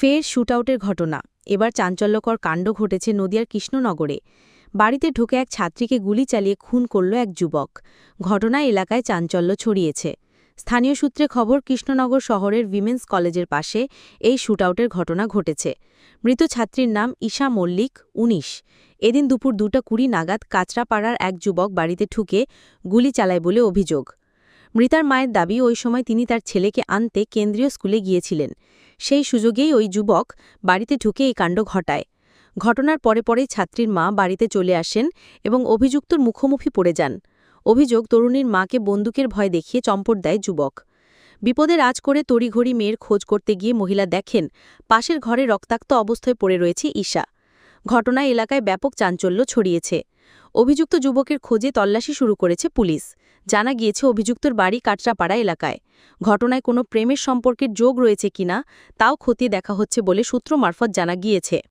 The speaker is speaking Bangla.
ফের শুটআউটের ঘটনা। এবার চাঞ্চল্যকর কাণ্ড ঘটেছে নদিয়ার কৃষ্ণনগরে। বাড়িতে ঢুকে এক ছাত্রীকে গুলি চালিয়ে খুন করল এক যুবক। ঘটনায় এলাকায় চাঞ্চল্য ছড়িয়েছে। স্থানীয় সূত্রে খবর, কৃষ্ণনগর শহরের উইমেন্স কলেজের পাশে এই শুটআউটের ঘটনা ঘটেছে। মৃত ছাত্রীর নাম ঈশা মল্লিক ১৯ এদিন দুপুর দুটা কুড়ি নাগাদ কাচরাপাড়ার এক যুবক বাড়িতে ঠুকে গুলি চালায় বলে অভিযোগ। মৃতার মায়ের দাবি ওই সময় তিনি তার ছেলেকে আনতে কেন্দ্রীয় স্কুলে গিয়েছিলেন। সেই সুযোগেই ওই যুবক বাড়িতে ঢুকে এই কাণ্ড ঘটায়। ঘটনার পরে পরেই ছাত্রীর মা বাড়িতে চলে আসেন এবং অভিযুক্তর মুখোমুখি পড়ে যান। অভিযোগ, তরুণীর মাকে বন্দুকের ভয় দেখিয়ে চম্পট দেয় যুবক। বিপদে রাজ করে তড়িঘড়ি মেয়ের খোঁজ করতে গিয়ে মহিলা দেখেন, পাশের ঘরে রক্তাক্ত অবস্থায় পড়ে রয়েছে ঈশা। ঘটনায় এলাকায় ব্যাপক চাঞ্চল্য ছড়িয়েছে। অভিযুক্ত যুবকের খোঁজে তল্লাশি শুরু করেছে পুলিশ। জানা গিয়েছে, অভিযুক্তর বাড়ি কাটরাপাড়া এলাকায়। ঘটনায় কোনো প্রেমের সম্পর্কের যোগ রয়েছে কিনা, তাও খতিয়ে দেখা হচ্ছে বলে সূত্র মারফত জানা গিয়েছে।